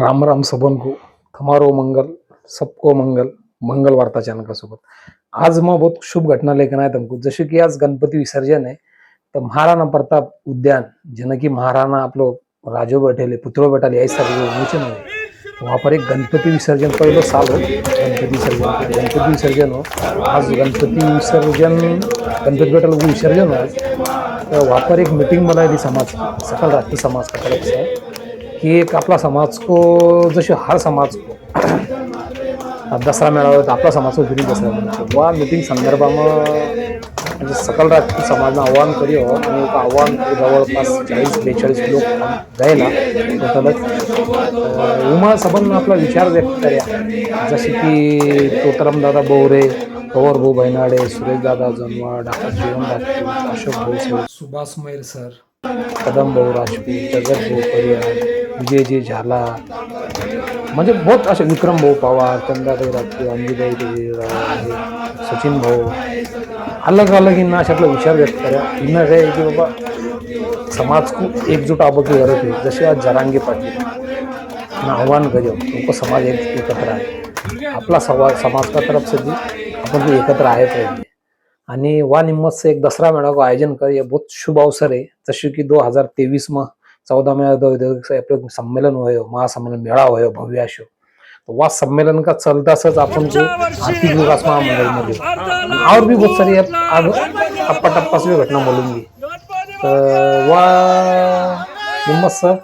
राम राम सबन को मंगल सबको मंगल मंगल वार्ता चॅनकासोबत आज मग बहुत शुभ घटना लेखन आहे तुमको. जसे की आज गणपती विसर्जन आहे तर महाराणा प्रताप उद्यान जन की महाराणा आपलो राजो बैठेले पुतळो बैठाले या सर्व विमोचन आहे वहाँ पर एक गणपति विसर्जन पहिलं साल हो गणपति विसर्जन गणपति विसर्जन हो आज गणपति विसर्जन गणपति बैठल विसर्जन हो तर वहाँ पर एक मीटिंग बनाई थी समाज सकाळ सकल राष्ट्रीय समाज का तरफ से की एक आपला समाज को जसे हर समाज को. दसरा मेळावा तर आपला समाज को जुनी दसरा वा मीटिंग संदर्भात म्हणजे सकल राजकीय समाजनं आव्हान करी हो. आणि एक आव्हान जवळपास चाळीस बेचाळीस लोक जायला टोटलच उमा सबंध आपला विचार व्यक्त करूया. जसे की तोतरामदादा बोवरे पवार भाऊ भैनाडे सुरेश दादा जनवा डॉक्टर जीवन अशोक भाऊ सुभाष मयर सर. कदम भाऊ राजपूत जगत भाऊ परिहार कदम जे विजयजी झाला. म्हणजे बहुत असे विक्रम भाऊ पवार चंदाताई राजपूत अंजूबाई देवी, सचिन भाऊ अलग अलग अशा अशातला विचार व्यक्त करा. इनना काय आहे की बाबा समाज को एकजूट आबो की गरज आहे. जसे आज जरांगे पाटील ना आव्हान करूं लोक समाज एक एकत्र आहे. आपला सवा समाज का तरफ से आपण ते एकत्र आहे पाहिजे आणि वा निम्मतचं एक दसरा मेळावा आयोजन कर. बहुत शुभ अवसर आहे. जसे की दो हजार तेवीस मग चौदह में दो- दो- आपलं सम्मेलन हुयो महासम्मेलन मेळा हुयो भव्य अशो तो वा सम्मेलन का चलतासच आपण जो आर्थिक विकास महामंडळमध्ये. और भी बहुत सारी टप्पा टप्पा से भी घटना बोलूंगी तर वा निम्मत सर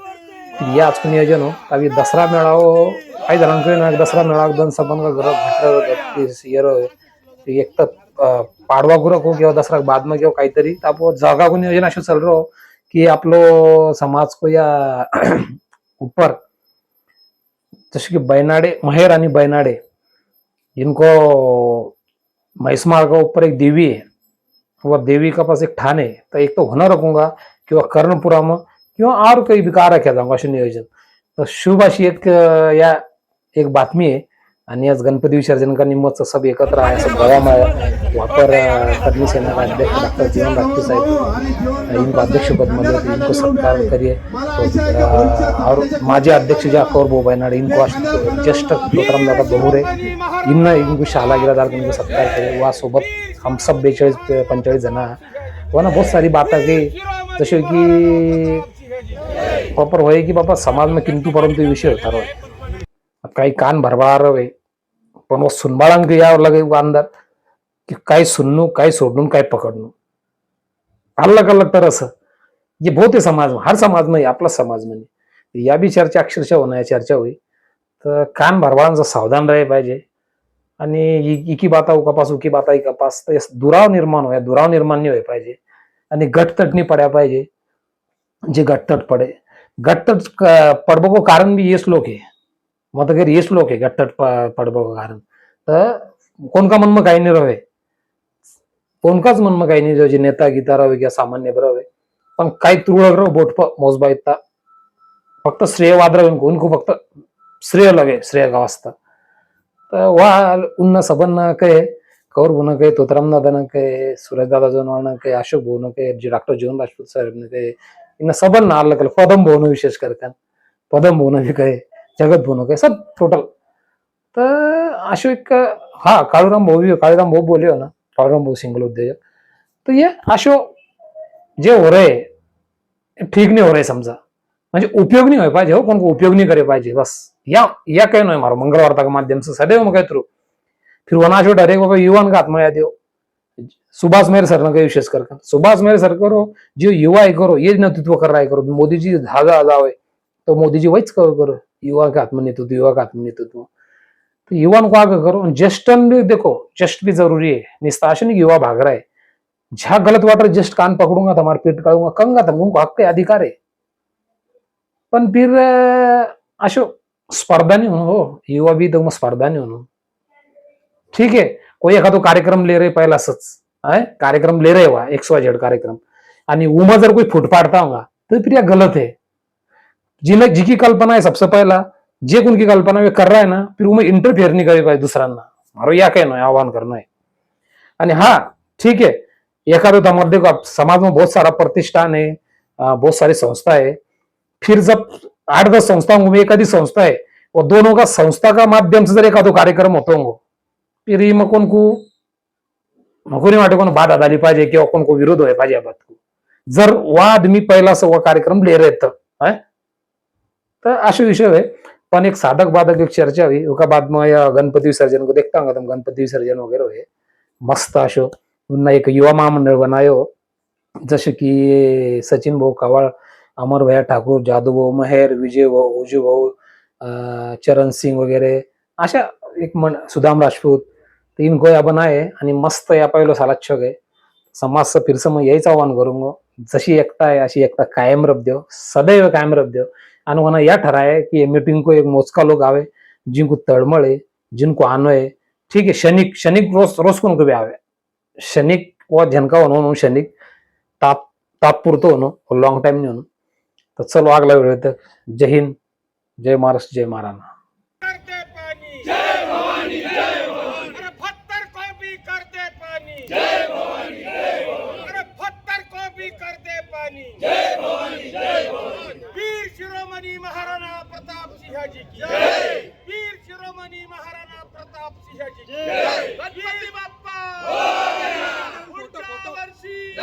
ये आज को नियोजन हो? अभी दसरा मेळावो हो. काही जणांकडे ना दसरा मेळावा दोन संबंध का एक तर पाडवा गुरक हो किंवा दसरा बाद में किंवा काहीतरी. तर जागा को नियोजन असं चल रहो. की आपलो समाज को या ऊपर जसे की बैनाडे महेर आणि बैनाडे इनको महिसमाळ का ऊपर एक देवी है वह देवी का पास एक ठाण है तो एक तो होना रखूंगा किंवा कर्णपुरा में किंवा और काही विकार कार रख्या जाऊंगा असे नियोजन. तर शुभ अशी एक या एक बातमी आहे. आणि आज गणपती विसर्जन का निम्मतचं सब एकत्र आहे. असं गवा वापर अं, सेना का? अध्यक्ष डॉक्टर जीवन राष्ट्रीय साहेब. इनको अध्यक्ष पद मिले इनको सत्कार करिए और माझे अध्यक्ष जो अकबर भाऊ बैनाडे इनको ज्येष्ठ प्रोग्राम दादा बहुरे इन इनको शाला गिरादार इनको सत्कार करे वा सोबत हम सब बेचाळीस पंचेचाळीस जण व ना बहुत सारी बात आहे. जसे की प्रॉपर होय की बाबा समाज में किंतु परंतु विषय होता रहे काही कान भरभरा आहे पण मग सुनबाळांक यावं लगे वो की काय सुनणं काय सोडणं काय पकडणं. अलग अलग तर असं ये बहुते समाज हर समाज नाही आपला समाज म्हणजे या बी चर्चा अक्षरशः होणार चर्चा होई. तर कान भरभरांचं सावधान राहिले पाहिजे. आणि इ- इकी बाता उकापास उकी बाता इकापास तर दुराव निर्माण होया दुराव निर्माण नाही व्हाय पाहिजे. आणि गटतटणी पड्या पाहिजे. जे गटतट पडे. गटतट क- पडबो कारण बी येस श्लोक आहे. मग अगर येस लोग आहे गटतट प- पडबो कारण तर कोणका मन काही नाही रवे. कोणकाच मन मग काही नाही रहे नेता गीता रवे किंवा सामान्य रवे पण काही तुरळक रहो बोट प मोजबा इत्ता फक्त श्रेय वादरवे कोण फक्त श्रेय लगे श्रेय गावासता. तर वा उन्न सबन काय कौर भाऊ न तोतराम दादा न काही सुरेश दादा न काही अशोक भाऊ न जे डॉक्टर जीवन राजपूत साहेब ने काही इन सबन ना अलग अलग पदम भाऊ विशेष करके पदम भाऊ भी जगत भाऊ न सब टोटल तर अशो एक हा काळूराम भाऊ काळूराम भाऊ बोले ना काळूराम भाऊ सिंगल उद्योजक. तर ये अशो जे हो रहे ठीक नाही हो रहे समजा. म्हणजे उपयोग नाही होय पाहिजे हो कोण उपयोग नाही करे पाहिजे बस. या या काही नाही मारो मंगळवार तक माध्यम से सदैव मग कहते थ्रू फिर वना शो डायरेक्ट बाबा युवान का आत्मया देव सुभाष मेहर सर ने विशेष कर सुभाष मेहर सर करो जो युवा है करो ये नेतृत्व कर रहा है करो. मोदी जी धागा जावे तो मोदी जी वहीच करो. युवा का आत्मनेतृत्व युवा का आत्मनेतृत्व तो युवान को आगे करो जस्टन भी देखो जस्ट भी जरूरी है निस्ताशन युवा भाग रहा है झा गलत वाटर जस्ट कान पकड़ूंगा तो पेट काढूंगा कंगा था उनको हक है अधिकार है पण फिर अशो स्पर्धा नहीं हो. युवा भी तो स्पर्धा नहीं होना ठीक है कोई एखादो कार्यक्रम ले रहे पहला सच है कार्यक्रम ले रहे हुआ एक्स वाय जेड कार्यक्रम. आणि उमा जर कोई फुट पाड़ता होगा तो फिर यह गलत है जिन्हें जिकी कल्पना है सबसे पहला जे उनकी कल्पना वे कर रहा है ना फिर उन्हें इंटरफेयर नहीं करे पाहिजे दुसऱ्यांना मारो या काय ना आह्वान करणं आहे आणि हा ठीक है एखादं त्यामध्ये का समाज में बहुत सारा प्रतिष्ठान है बहुत सारी संस्था है फिर जब आठ दस संस्थाओं में एखादी संस्था है वो दोनों का संस्था का माध्यम से जर एखादो कार्यक्रम होतो हो फिर ही मग कोणको नको नाही वाटे कोण बाधा झाली पाहिजे किंवा कोणको विरोध व्हायला पाहिजे या बात को. जर वाद मी पहिला सव्वा कार्यक्रम ले रहे तर है? तर असे विषय आहे पण एक साधक बाधक एक चर्चा हुई उसका बाद में या गणपति विसर्जन को देखता हूँ. तुम गणपति विसर्जन वगैरह हुए मस्त अशो पुन्हा एक युवा महामंडळ बनायो. जसे की सचिन भाऊ कवाळ अमर भैया ठाकूर जादू भाऊ मेहर विजय भाऊ उजू भाऊ चरण सिंग वगैरे. अशा एक मन सुदाम राजपूत. इनको या आहे आणि मस्त या पहिलो साला आहे. गए समाज से फिर आव्हान मैं जशी एकता आहे अशी एकता कायम रब देव सदैव कायम रब देव आणि उन्होंने यह ठहराया कि ये मीटिंग को एक मोजका लोग आवे जिनको तड़मड़ है जिनको आनो है ठीक है शनिक शनिक रोज रोज कोण भी आवे? शनिक व झनका होणं म्हणून शनिक ताप तात्पुरतं होणं लॉंग टाइम नाही होणं तर चलो आगला वेळ जय हिंद जय महाराष्ट्र जय महाराणा करते पानी जय भवानी जय भवानी अरे पत्थर को भी करते पानी जय भवानी जय भवानी अरे पत्थर को भी करते पानी जय भवानी जय भवानी वीर शिरोमणि महाराणा प्रताप सिंह जी की जय! वीर शिरोमणि महाराणा प्रताप सिंह जी की जय! गणपती बाप्पा. पुढच्या वर्षी.